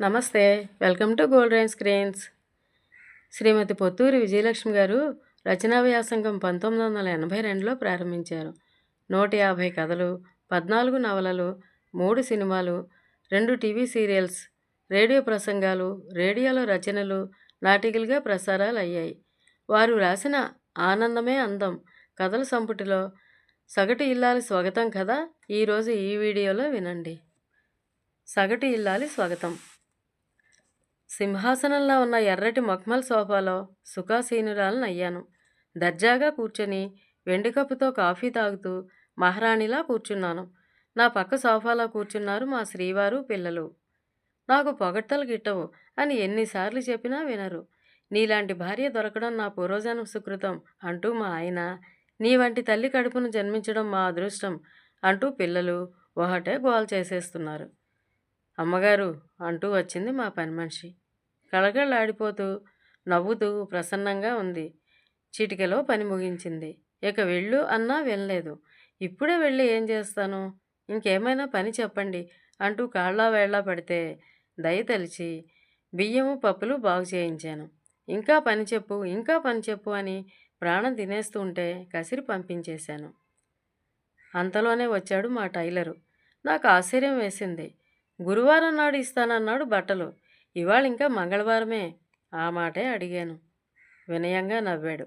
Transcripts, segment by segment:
నమస్తే welcome to Gold Rain Screens. Srimathi Potturi Vijayalakshmi గారు రచనా వ్యాసంగం పంతొమ్మిది వందల ఎనభై రెండులో ప్రారంభించారు. నూట యాభై కథలు పద్నాలుగు నవలలు మూడు సినిమాలు రెండు టీవీ సీరియల్స్ రేడియో ప్రసంగాలు రేడియోలో రచనలు నాటికలుగా ప్రసారాలు అయ్యాయి. వారు రాసిన ఆనందమే అందం కథల సంపుటిలో సగటు ఇల్లాలి స్వాగతం కథ ఈరోజు ఈ వీడియోలో వినండి. సగటు ఇల్లాలి స్వాగతం. సింహాసనంలో ఉన్న ఎర్రటి మక్మల్ సోఫాలో సుఖాసీనురాలనయ్యాను దర్జాగా కూర్చొని వెండి కప్పుతో కాఫీ తాగుతూ మహారాణిలా కూర్చున్నాను. నా పక్క సోఫాలో కూర్చున్నారు మా శ్రీవారు పిల్లలు. నాకు పొగడ్తలు గిట్టవు అని ఎన్నిసార్లు చెప్పినా వినరు. నీలాంటి భార్య దొరకడం నా పూర్వజన్మ సుకృతం అంటూ మా ఆయన నీ వంటి తల్లి కడుపును జన్మించడం మా అదృష్టం అంటూ పిల్లలు ఒకటే గోల్ చేసేస్తున్నారు. అమ్మగారు అంటూ వచ్చింది మా పని మనిషి కళకళలాడిపోతూ నవ్వుతూ ప్రసన్నంగా ఉంది. చిటికలో పని ముగించింది. ఇక వెళ్ళు అన్నా వెళ్ళలేదు ఇప్పుడే వెళ్ళి ఏం చేస్తాను? ఇంకేమైనా పని చెప్పండి అంటూ కాళ్ళ వేళ్ళ పడితే దయ తలిచి బియ్యము పప్పులు బాగు చేయించాను. ఇంకా పని చెప్పు ఇంకా పని చెప్పు అని ప్రాణం తినేస్తూ ఉంటే కసిరి పంపించేశాను. అంతలోనే వచ్చాడు మా టైలరు. నాకు ఆశ్చర్యం వేసింది. గురువారం నాడు ఇస్తానన్నాడు బట్టలు. ఇవాళ ఇంకా మంగళవారమే ఆ మాటే అడిగాను. వినయంగా నవ్వాడు.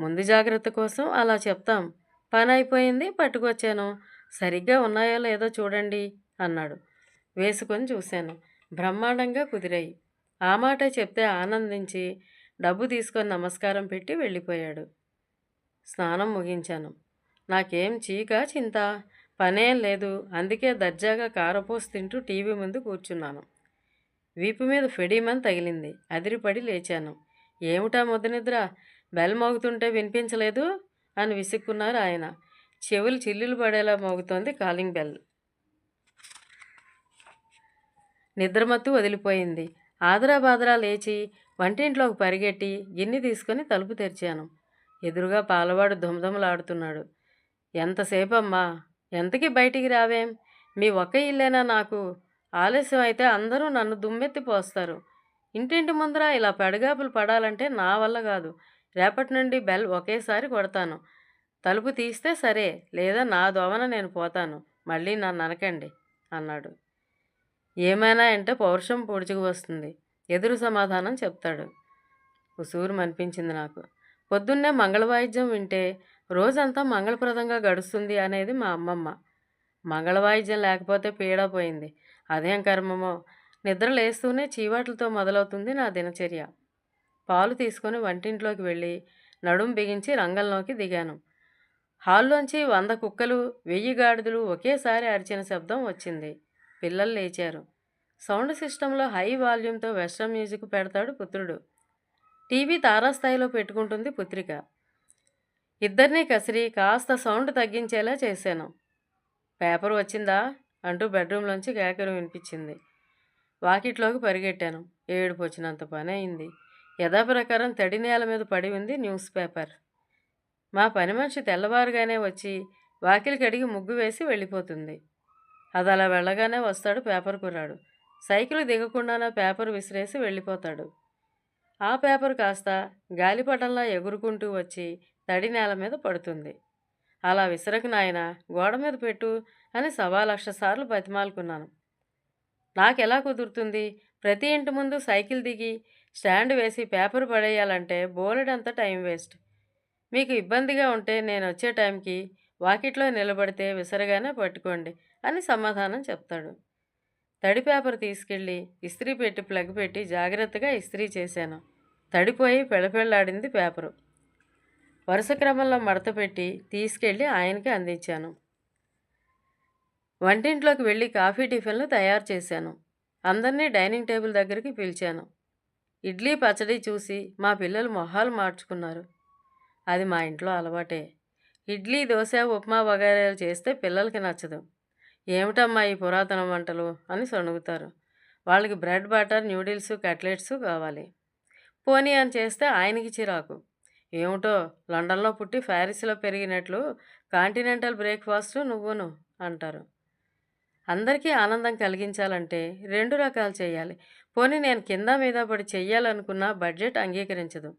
ముందు జాగ్రత్త కోసం అలా చెప్తాం. పని అయిపోయింది పట్టుకొచ్చాను. సరిగ్గా ఉన్నాయో లేదో చూడండి అన్నాడు. వేసుకొని చూశాను. బ్రహ్మాండంగా కుదిరాయి. ఆ మాట చెప్తే ఆనందించి డబ్బు తీసుకొని నమస్కారం పెట్టి వెళ్ళిపోయాడు. స్నానం ముగించాను. నాకేం చీక చింత? పనేం లేదు. అందుకే దర్జాగా కారపోసి తింటూ టీవీ ముందు కూర్చున్నాను. వీపు మీద ఫెడీమని తగిలింది. అదిరిపడి లేచాను. ఏమిటా ముద్దనిద్ర? బెల్ మోగుతుంటే వినిపించలేదు? అని విసుక్కున్నారు ఆయన. చెవులు చిల్లులు పడేలా మోగుతోంది కాలింగ్ బెల్. నిద్రమత్తు వదిలిపోయింది. ఆదరా బాదరా లేచి వంటింట్లోకి పరిగెట్టి గిన్నె తీసుకొని తలుపు తెరిచాను. ఎదురుగా పాలవాడు దుమదుమలాడుతున్నాడు ఎంతసేపమ్మా? ఎంతకి బయటికి రావేం? మీ ఒక్క ఇల్లేనా నాకు? ఆలస్యం అయితే అందరూ నన్ను దుమ్మెత్తి పోస్తారు. ఇంటింటి ముందర ఇలా పెడగాపులు పడాలంటే నా వల్ల కాదు. రేపటి నుండి బెల్ ఒకేసారి కొడతాను. తలుపు తీస్తే సరే లేదా నా దోవన నేను పోతాను. మళ్ళీ నన్ను అనకండి అన్నాడు. ఏమైనా అంటే పౌరుషం పొడుచుకు వస్తుంది. ఎదురు సమాధానం చెప్తాడు. ఉసూరు అనిపించింది నాకు. పొద్దున్నే మంగళవాయిద్యం వింటే రోజంతా మంగళప్రదంగా గడుస్తుంది అనేది మా అమ్మమ్మ. మంగళవాయిద్యం లేకపోతే పీడ పోయింది. అదేం కర్మమో నిద్ర లేస్తూనే చీవాట్లతో మొదలవుతుంది నా దినచర్య. పాలు తీసుకొని వంటింట్లోకి వెళ్ళి నడుం బిగించి రంగంలోకి దిగాను. హాల్లోంచి వంద కుక్కలు వెయ్యి గాడిదలు ఒకేసారి అరిచిన శబ్దం వచ్చింది. పిల్లలు లేచారు. సౌండ్ సిస్టంలో హై వాల్యూమ్తో వెస్ట్రన్ మ్యూజిక్ పెడతాడు పుత్రుడు. టీవీ తారాస్థాయిలో పెట్టుకుంటుంది పుత్రిక. ఇద్దరినీ కసిరి కాస్త సౌండ్ తగ్గించేలా చేశాను. పేపర్ వచ్చిందా? అంటూ బెడ్రూమ్లోంచి కేకలు వినిపించింది. వాకిట్లోకి పరిగెట్టాను. ఏడుపు వచ్చినంత పని అయింది. యథాప్రకారం తడి నేల మీద పడి ఉంది న్యూస్ పేపర్. మా పని మనిషి తెల్లవారుగానే వచ్చి వాకిలి కడిగి ముగ్గు వేసి వెళ్ళిపోతుంది. అది అలా వెళ్ళగానే వస్తాడు పేపర్ కుర్రాడు. సైకిల్ దిగకుండానే పేపర్ విసిరేసి వెళ్ళిపోతాడు. ఆ పేపర్ కాస్త గాలిపటంలా ఎగురుకుంటూ వచ్చి తడి నేల మీద పడుతుంది. అలా విసరకు నాయన గోడ మీద పెట్టు అని సవా లక్ష సార్లు బతిమాలుకున్నాను. నాకెలా కుదురుతుంది? ప్రతి ఇంటి ముందు సైకిల్ దిగి స్టాండ్ వేసి పేపర్ పడేయాలంటే బోలెడంత టైం వేస్ట్. మీకు ఇబ్బందిగా ఉంటే నేను వచ్చే టైంకి వాకిట్లో నిలబడితే విసరగానే పట్టుకోండి అని సమాధానం చెప్తాడు. తడి పేపర్ తీసుకెళ్ళి ఇస్త్రీ పెట్టి ప్లగ్ పెట్టి జాగ్రత్తగా ఇస్త్రీ చేశాను. తడిపోయి పెళ్ళపెళ్ళాడింది పేపరు. వరుస క్రమంలో మడత పెట్టి తీసుకెళ్ళి ఆయనకి అందించాను. వంటింట్లోకి వెళ్ళి కాఫీ టిఫిన్లు తయారు చేశాను. అందరినీ డైనింగ్ టేబుల్ దగ్గరికి పిలిచాను. ఇడ్లీ పచ్చడి చూసి మా పిల్లలు మొహాలు మార్చుకున్నారు. అది మా ఇంట్లో అలవాటే. ఇడ్లీ దోశ ఉప్మా వగైరాలు చేస్తే పిల్లలకి నచ్చదు. ఏమిటమ్మా ఈ పురాతన వంటలు అని సొణుగుతారు. వాళ్ళకి బ్రెడ్ బటర్ న్యూడిల్స్ కట్లెట్స్ కావాలి. పోనీ అని చేస్తే ఆయనకి చిరాకు. ఏమిటో లండన్లో పుట్టి ప్యారిస్లో పెరిగినట్లు కాంటినెంటల్ బ్రేక్ఫాస్ట్ నువ్వును అంటారు. అందరికీ ఆనందం కలిగించాలంటే రెండు రకాలు చేయాలి. పోనీ నేను కింద మీద పడి చేయాలనుకున్న బడ్జెట్ అంగీకరించదు.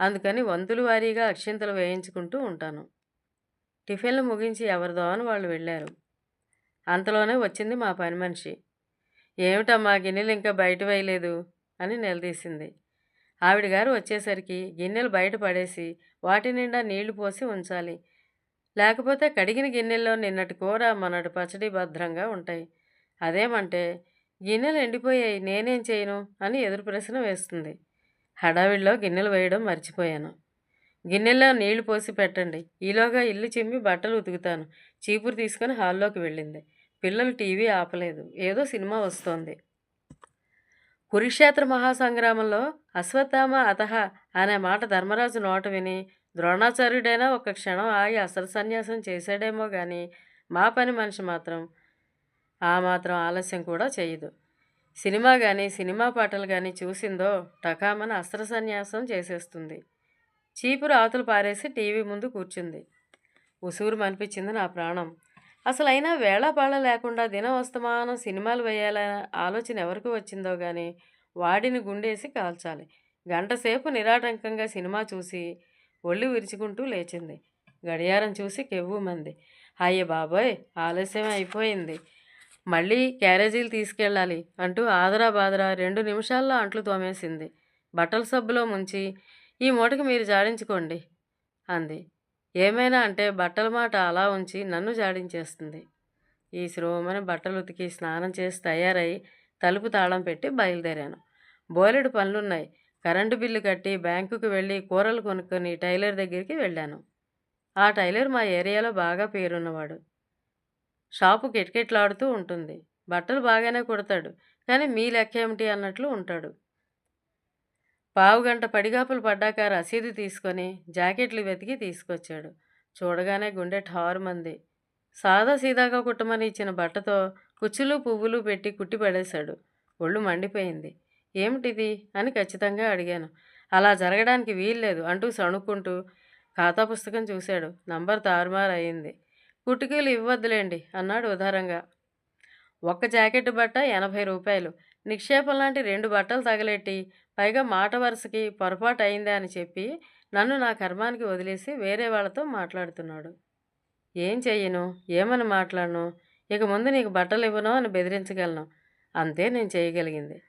అందుకని వంతులు వారీగా అక్షింతలు వేయించుకుంటూ ఉంటాను. టిఫిన్లు ముగించి ఎవరిదో అని వాళ్ళు వెళ్ళారు. అంతలోనే వచ్చింది మా పని మనిషి. ఏమిటమ్మా గిన్నెలు ఇంకా బయట వేయలేదు అని నిలదీసింది. ఆవిడ గారు వచ్చేసరికి గిన్నెలు బయట పడేసి వాటి నిండా నీళ్ళు పోసి ఉంచాలి. లేకపోతే కడిగిన గిన్నెల్లో నిన్నటి కూర మొన్నటి పచ్చడి భద్రంగా ఉంటాయి. అదేమంటే గిన్నెలు ఎండిపోయాయి నేనేం చేయను? అని ఎదురు ప్రశ్న వేస్తుంది. హడావిడిలో గిన్నెలు వేయడం మర్చిపోయాను. గిన్నెల్లో నీళ్ళు పోసి పెట్టండి. ఈలోగా ఇల్లు చిమ్మి బట్టలు ఉతుకుతాను. చీపురు తీసుకొని హాల్లోకి వెళ్ళింది. పిల్లలు టీవీ ఆపలేదు. ఏదో సినిమా వస్తోంది. కురుక్షేత్ర మహాసంగ్రామంలో అశ్వత్థామ అతహ అనే మాట ధర్మరాజు నోట విని ద్రోణాచార్యుడైనా ఒక క్షణం ఆగి అసలు సన్యాసం చేశాడేమో కానీ మా పని మనిషి మాత్రం ఆ మాత్రం ఆలస్యం కూడా చేయదు. సినిమా కానీ సినిమా పాటలు కానీ చూసిందో టకామని అస్త్ర సన్యాసం చేసేస్తుంది. చీపురు ఆతులు పారేసి టీవీ ముందు కూర్చుంది. ఉసూరు అనిపించింది నా ప్రాణం. అసలు అయినా వేళాపాళ లేకుండా దినవస్తమానం సినిమాలు వేయాలనే ఆలోచన ఎవరికి వచ్చిందో కానీ వాడిని గుండేసి కాల్చాలి. గంటసేపు నిరాటంకంగా సినిమా చూసి ఒళ్ళు విరుచుకుంటూ లేచింది. గడియారం చూసి కెవ్వుమంది. అయ్య బాబోయ్ ఆలస్యం అయిపోయింది. మళ్ళీ క్యారేజీలు తీసుకెళ్ళాలి అంటూ ఆదరా బాదరా రెండు నిమిషాల్లో అంట్లు తోమేసింది. బట్టల సబ్బులో ముంచి ఈ మూటకి మీరు జాడించుకోండి అంది. ఏమైనా అంటే బట్టల మాట అలా ఉంచి నన్ను జాడించేస్తుంది. ఈ శ్రోమని బట్టలు ఉతికి స్నానం చేసి తయారై తలుపు తాళం పెట్టి బయలుదేరాను. బోలెడు పనులున్నాయి. కరెంటు బిల్లు కట్టి బ్యాంకుకు వెళ్ళి కూరలు కొనుక్కొని టైలర్ దగ్గరికి వెళ్ళాను. ఆ టైలర్ మా ఏరియాలో బాగా పేరున్నవాడు. షాపు కిటకిట్లాడుతూ ఉంటుంది. బట్టలు బాగానే కుడతాడు కానీ మీ లెక్క ఏమిటి అన్నట్లు ఉంటాడు. పావుగంట పడిగాపులు పడ్డాక రసీదు తీసుకొని జాకెట్లు వెతికి తీసుకొచ్చాడు. చూడగానే గుండె ఠారుమంది. సాదా సీదాగా కుట్టమని ఇచ్చిన బట్టతో కుచ్చులు పువ్వులు పెట్టి కుట్టి పడేశాడు ఒళ్ళు మండిపోయింది. ఏమిటిది అని ఖచ్చితంగా అడిగాను. అలా జరగడానికి వీల్లేదు అంటూ సణుక్కుంటూ ఖాతా పుస్తకం చూశాడు. నంబర్ తారుమారు అయింది కుట్టుకీలు ఇవ్వద్దులేండి అన్నాడు ఉదారంగా. ఒక్క జాకెట్ బట్ట ఎనభై రూపాయలు. నిక్షేపం లాంటి రెండు బట్టలు తగలెట్టి పైగా మాట వరుసకి పొరపాటు అయిందా అని చెప్పి నన్ను నా కర్మానికి వదిలేసి వేరే వాళ్ళతో మాట్లాడుతున్నాడు. ఏం చెయ్యను? ఏమని మాట్లాడను? ఇక ముందు నీకు బట్టలు ఇవ్వను అని బెదిరించగలను. అంతే నేను చేయగలిగింది.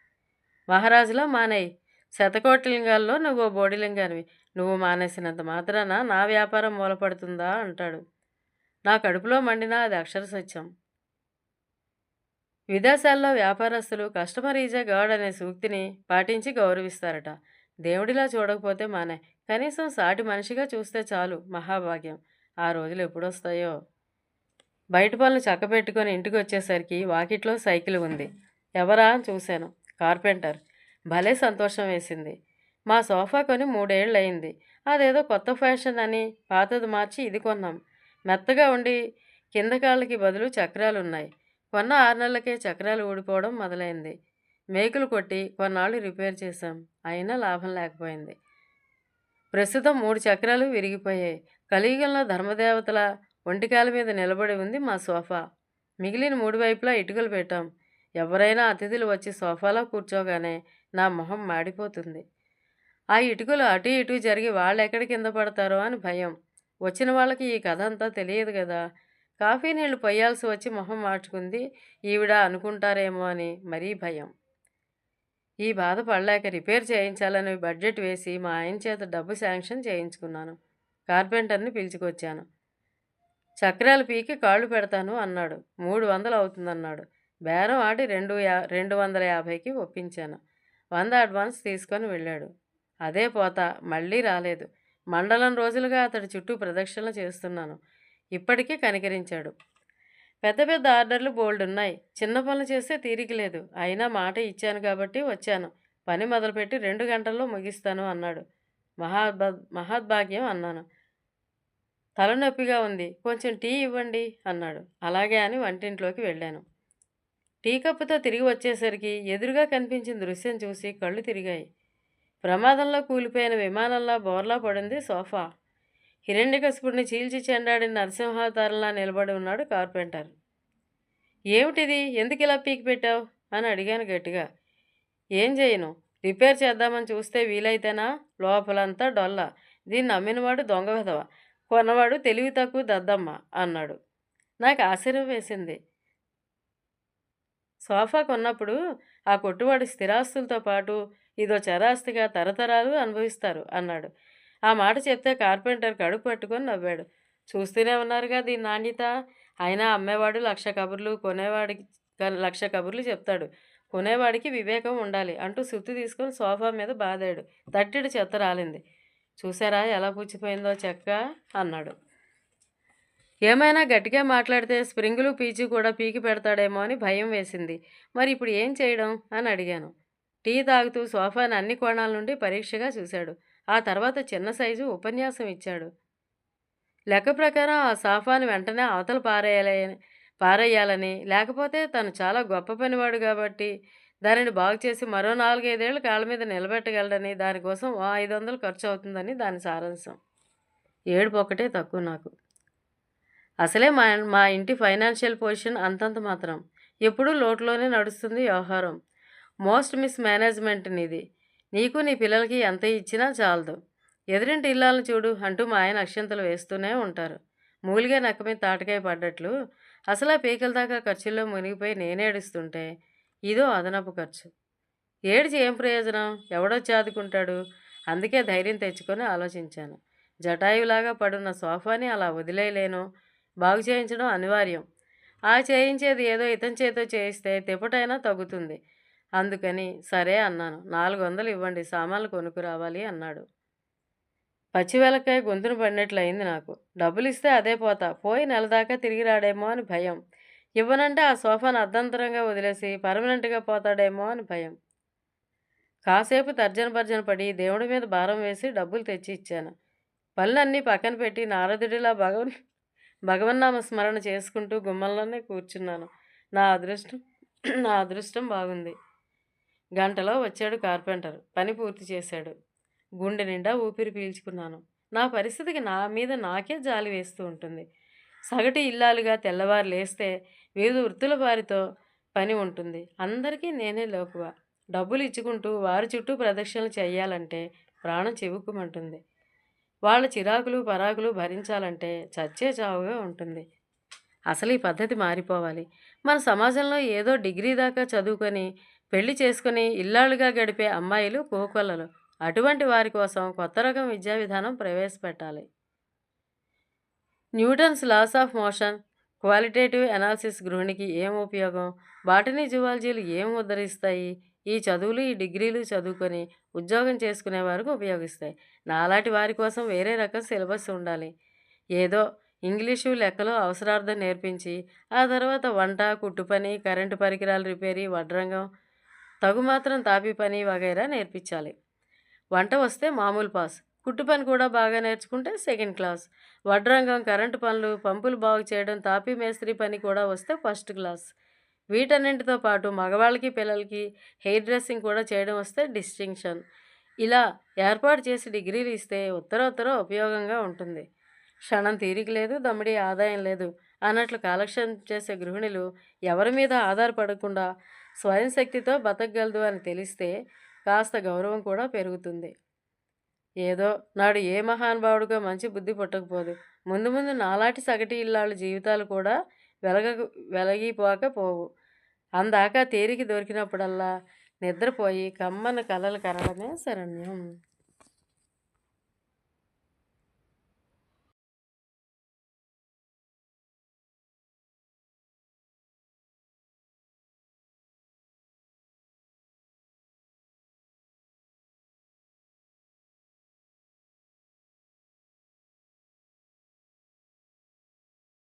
మహారాజులో మానేయి. శతకోటిలింగాల్లో నువ్వు బోడిలింగానివి. నువ్వు మానేసినంత మాత్రాన నా వ్యాపారం మూలపడుతుందా? అంటాడు. నా కడుపులో మండినా అది అక్షర సత్యం విదేశాల్లో వ్యాపారస్తులు కస్టమర్ ఈజ్ గాడ్ అనే సూక్తిని పాటించి గౌరవిస్తారట. దేవుడిలా చూడకపోతే మానే. కనీసం సాటి మనిషిగా చూస్తే చాలు మహాభాగ్యం. ఆ రోజులు ఎప్పుడొస్తాయో? బయట పనులు చక్కబెట్టుకొని ఇంటికి వచ్చేసరికి వాకిట్లో సైకిల్ ఉంది. ఎవరా అని చూశాను. కార్పెంటర్. భలే సంతోషం వేసింది. మా సోఫా కొని మూడేళ్ళు అయింది అదేదో కొత్త ఫ్యాషన్ అని పాతది మార్చి ఇది కొన్నాం. మెత్తగా ఉండి కింద కాళ్ళకి బదులు చక్రాలు ఉన్నాయి కొన్న ఆరు నెలలకే చక్రాలు ఊడిపోవడం మొదలైంది. మేకులు కొట్టి కొన్నాళ్ళు రిపేర్ చేశాం. అయినా లాభం లేకపోయింది. ప్రస్తుతం మూడు చక్రాలు విరిగిపోయాయి. కలియుగంలో ధర్మదేవతల ఒంటికాల మీద నిలబడి ఉంది మా సోఫా. మిగిలిన మూడు వైపులా ఇటుకలు పెట్టాం. ఎవరైనా అతిథులు వచ్చి సోఫాలో కూర్చోగానే నా మొహం మాడిపోతుంది. ఆ ఇటుకలు అటు ఇటు జరిగి వాళ్ళు ఎక్కడి కింద పడతారో అని భయం. వచ్చిన వాళ్ళకి ఈ కథ అంతా తెలియదు కదా. కాఫీ నీళ్ళు పొయ్యాల్సి వచ్చి మొహం మార్చుకుంది. ఈవిడ అనుకుంటారేమో అని మరీ భయం. ఈ బాధ పడలేక రిపేర్ చేయించాలని బడ్జెట్ వేసి మా ఆయన చేత డబ్బు శాంక్షన్ చేయించుకున్నాను. కార్పెంటర్ని పిలుచుకొచ్చాను. చక్రాలు పీకి కాళ్ళు పెడతాను అన్నాడు. మూడు వందలు అవుతుందన్నాడు. బేరం ఆడి రెండు యా రెండు వందల యాభైకి ఒప్పించాను. వంద అడ్వాన్స్ తీసుకొని వెళ్ళాడు. అదే పోత మళ్ళీ రాలేదు. మండలం రోజులుగా అతడి చుట్టూ ప్రదక్షిణలు చేస్తున్నాను. ఇప్పటికీ కనికరించాడు. పెద్ద పెద్ద ఆర్డర్లు బోల్డ్ ఉన్నాయి చిన్న పనులు చేస్తే తీరిక లేదు. అయినా మాట ఇచ్చాను కాబట్టి వచ్చాను. పని మొదలుపెట్టి రెండు గంటల్లో ముగిస్తాను అన్నాడు. మహాద్భా మహద్భాగ్యం అన్నాను. తలనొప్పిగా ఉంది. కొంచెం టీ ఇవ్వండి అన్నాడు. అలాగే అని వంటింట్లోకి వెళ్ళాను. టీ కప్పుతో తిరిగి వచ్చేసరికి ఎదురుగా కనిపించిన దృశ్యం చూసి కళ్ళు తిరిగాయి. ప్రమాదంలో కూలిపోయిన విమానంలో బోర్లా పడింది సోఫా. హిరణ్యకశిపుడిని చీల్చి చెండాడిన నరసింహావతారంలా నిలబడి ఉన్నాడు కార్పెంటర్. ఏమిటిది? ఎందుకు ఇలా పీకి పెట్టావు? అని అడిగాను గట్టిగా. ఏం చేయను? రిపేర్ చేద్దామని చూస్తే వీలైతేనా? లోపలంతా డొల్ల. దీన్ని అమ్మినవాడు దొంగ విధవ. కొన్నవాడు తెలివి తక్కువ దద్దమ్మ అన్నాడు. నాకు ఆశ్చర్యం వేసింది. సోఫా కొన్నప్పుడు ఆ కొట్టువాడి స్థిరాస్తులతో పాటు ఇదో చరాస్తిగా తరతరాలు అనుభవిస్తారు అన్నాడు. ఆ మాట చెప్తే కార్పెంటర్ కడుపు పట్టుకొని నవ్వాడు. చూస్తూనే ఉన్నారుగా దీని నాణ్యత? అయినా అమ్మేవాడు లక్ష కబుర్లు కొనేవాడికి లక్ష కబుర్లు చెప్తాడు. కొనేవాడికి వివేకం ఉండాలి అంటూ సుత్తి తీసుకొని సోఫా మీద బాదాడు. తట్టిడు చెత్త రాలింది. చూసారా ఎలా పుచ్చిపోయిందో చెక్క? అన్నాడు. ఏమైనా గట్టిగా మాట్లాడితే స్ప్రింగులు పీచు కూడా పీకి పెడతాడేమో అని భయం వేసింది. మరి ఇప్పుడు ఏం చేయడం? అని అడిగాను. టీ తాగుతూ సోఫాను అన్ని కోణాల నుండి పరీక్షగా చూశాడు. ఆ తర్వాత చిన్న సైజు ఉపన్యాసం ఇచ్చాడు. లెక్క ప్రకారం ఆ సోఫాను వెంటనే అవతల పారేయాలని పారేయాలని లేకపోతే తను చాలా గొప్ప పనివాడు కాబట్టి దానిని బాగు చేసి మరో నాలుగైదేళ్ళు కాళ్ళ మీద నిలబెట్టగలడని దానికోసం ఓ ఐదు వందలు ఖర్చు అవుతుందని దాని సారాంశం. ఏడుపు ఒకటే తక్కువ నాకు. అసలే మా మా ఇంటి ఫైనాన్షియల్ పొజిషన్ అంతంత మాత్రం. ఎప్పుడూ లోటులోనే నడుస్తుంది వ్యవహారం. మోస్ట్ మిస్ మేనేజ్మెంట్ నీది నీకు నీ పిల్లలకి ఎంత ఇచ్చినా చాలదు. ఎదురింటి ఇల్లాలను చూడు అంటూ మా ఆయన అక్షంతలు వేస్తూనే ఉంటారు. మూలిగా నక్క మీద తాటకాయ పడ్డట్లు. అసలే పీకల దాకా ఖర్చుల్లో మునిగిపోయి నేనేడుస్తుంటే ఇదో అదనపు ఖర్చు. ఏడిచి ఏం ప్రయోజనం? ఎవడొచ్చి ఆదుకుంటాడు అందుకే ధైర్యం తెచ్చుకొని ఆలోచించాను. జటాయులాగా పడున్న సోఫాని అలా వదిలేయలేను. బాగు చేయించడం అనివార్యం. ఆ చేయించేది ఏదో ఇతని చేతో చేయిస్తే తిప్పటైనా తగ్గుతుంది. అందుకని సరే అన్నాను. నాలుగు వందలు ఇవ్వండి సామాన్లు కొనుక్కురావాలి అన్నాడు. పచ్చివెలకాయ గొంతును పడినట్లు అయింది నాకు. డబ్బులు ఇస్తే అదే పోతా. పోయి నెల దాకా తిరిగి రాడేమో అని భయం. ఇవ్వనంటే ఆ సోఫాను అర్ధంతరంగా వదిలేసి పర్మనెంట్గా పోతాడేమో అని భయం. కాసేపు తర్జన భర్జన పడి దేవుడి మీద భారం వేసి డబ్బులు తెచ్చి ఇచ్చాను. పనులన్నీ పక్కన పెట్టి నారదుడిలా భగవన్ భగవన్నామ స్మరణ చేసుకుంటూ గుమ్మంలోనే కూర్చున్నాను. నా అదృష్టం నా అదృష్టం బాగుంది. గంటలో వచ్చాడు కార్పెంటర్. పని పూర్తి చేశాడు. గుండె నిండా ఊపిరి పీల్చుకున్నాను. నా పరిస్థితికి నా మీద నాకే జాలి వేస్తూ ఉంటుంది. సగటు ఇల్లాలుగా తెల్లవారు లేస్తే వివిధ వృత్తుల వారితో పని ఉంటుంది. అందరికీ నేనే లోకువ. డబ్బులు ఇచ్చుకుంటూ వారి చుట్టూ ప్రదక్షిణలు చేయాలంటే ప్రాణం చెవుకుమంటుంది వాళ్ళ చిరాకులు పరాకులు భరించాలంటే చచ్చే చావుగా ఉంటుంది. అసలు ఈ పద్ధతి మారిపోవాలి. మన సమాజంలో ఏదో డిగ్రీ దాకా చదువుకొని పెళ్ళి చేసుకుని ఇల్లాళ్ళుగా గడిపే అమ్మాయిలు కోకొల్లలు. అటువంటి వారి కోసం కొత్త రకం విద్యా విధానం ప్రవేశపెట్టాలి. Newton's laws of motion qualitative analysis గృహిణికి ఏం ఉపయోగం? బాటనీ జువాలజీలు ఏం ఉద్ధరిస్తాయి? ఈ చదువులు ఈ డిగ్రీలు చదువుకొని ఉద్యోగం చేసుకునే వారికి ఉపయోగిస్తాయి. నాలాంటి వారి కోసం వేరే రకం సిలబస్ ఉండాలి. ఏదో ఇంగ్లీషు లెక్కలు అవసరార్థం నేర్పించి ఆ తర్వాత వంట కుట్టు పని కరెంటు పరికరాలు రిపేరీ వడ్రంగం తగు మాత్రం తాపీ పని వగైరా నేర్పించాలి. వంట వస్తే మామూలు పాస్. కుట్టు పని కూడా బాగా నేర్చుకుంటే సెకండ్ క్లాస్. వడ్రంగం కరెంటు పనులు పంపులు బాగు చేయడం తాపీ మేస్త్రి పని కూడా వస్తే ఫస్ట్ క్లాస్. వీటన్నింటితో పాటు మగవాళ్ళకి పిల్లలకి హెయిర్ డ్రెస్సింగ్ కూడా చేయడం వస్తే డిస్టింక్షన్. ఇలా ఏర్పాటు చేసి డిగ్రీలు ఇస్తే ఉత్తరోత్తర ఉపయోగంగా ఉంటుంది. క్షణం తీరిక లేదు దమ్మిడి ఆదాయం లేదు అన్నట్లు కాలక్షేపం చేసే గృహిణులు ఎవరి మీద ఆధారపడకుండా స్వయం శక్తితో బతకగలదు అని తెలిస్తే కాస్త గౌరవం కూడా పెరుగుతుంది. ఏదో నాడు ఏ మహానుభావుడిగా మంచి బుద్ధి పుట్టకపోదు. ముందు ముందు నాలాంటి సగటి ఇల్లాళ్ళ జీవితాలు కూడా వెలగ వెలగిపోక పోవు. అందాక తేలిక దొరికినప్పుడల్లా నిద్రపోయి కమ్మన కలలు కనడమే శరణ్యం.